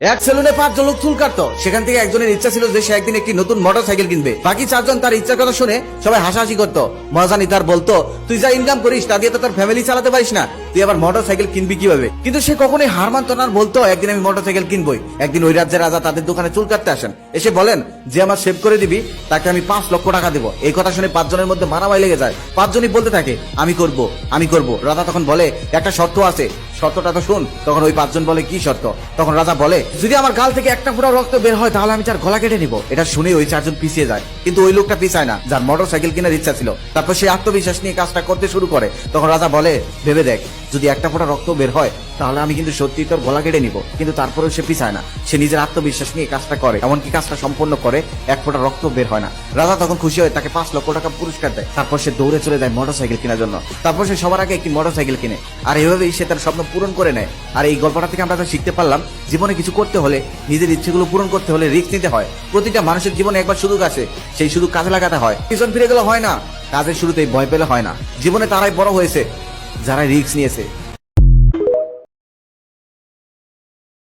এক সেলুনে পাঁচজন লোক চুল কাটতো। সেখান থেকে একজনের ইচ্ছা ছিল যে সে একদিন একটি নতুন মোটর সাইকেল কিনবে। বাকি চারজন তার ইচ্ছার কথা শুনে সবাই হাসাহাসি করতো। মহাজানি তার বলতো, তুই যা ইনকাম করিস, তা দিয়ে তো তার ফ্যামিলি চালাতে পারিস না। তুই আবার মোটর সাইকেল কিনবি কীভাবে? কিন্তু সে কখনোই হার মানতো না বলতো, একদিন আমি মোটর সাইকেল কিনবই। একদিন ওই রাজ্যের রাজা তাদের দোকানে চুল কাটতে আসেন। এসে বলেন, যে আমার সেভ করে দিবি, তাকে আমি পাঁচ লক্ষ টাকা দেবো। এই কথা শুনে পাঁচজনের মধ্যে মারামারি লেগে যায়। পাঁচজনই বলতে থাকে, আমি করব আমি করব। রাজা তখন বলে, একটা শর্ত আছে। শর্তটা তো শুন, তখন ওই পাঁচজন বলে, কি শর্ত? তখন রাজা বলে, যদি আমার গাল থেকে একটা ফোঁটা রক্ত বের হয়, তাহলে আমি তার গলা কেটে নিব। এটা শুনে ওই চারজন পিছিয়ে যায়। কিন্তু ওই লোকটা পিছায় না, যার মোটর সাইকেল কেনার ইচ্ছা ছিল। তারপর সে আত্মবিশ্বাস নিয়ে কাজটা করতে শুরু করে। তখন রাজা বলে, ভেবে দেখ যদি একটা ফোঁটা রক্ত বের হয়, তাহলে আমি কিন্তু সত্যি তোর গলা কেটে নিব। কিন্তু তারপরেও সে পিছায় না। সে নিজের আত্মবিশ্বাস নিয়ে কাজটা করে। এমনকি কাজটা সম্পন্ন করে, এক ফোঁটা রক্ত বের হয় না। রাজা তখন খুশি হয়ে তাকে পাঁচ লক্ষ টাকা পুরস্কার দেয়। তারপর সে দৌড়ে চলে যায় মোটর সাইকেল কেনার জন্য। তারপর সে সবার আগে একটি মোটর সাইকেল কিনে। আর এভাবেই সে তার স্বপ্ন পূরণ করে নেয়। আর এই গল্পটা থেকে আমরা যা শিখতে পারলাম, জীবনে কিছু করতে হলে, নিজের ইচ্ছেগুলো পূরণ করতে হলে রিস্ক নিতে হয়। প্রতিটা মানুষের জীবনে একবার সুযোগ আছে সেই সুযোগ কাজে লাগাতে হয়। পিছন ফিরে গেলে হয় না। কাজের শুরুতেই ভয় পেলে হয় না। জীবনে তারাই বড় হয়েছে। যারা রিস্ক নিয়েছে।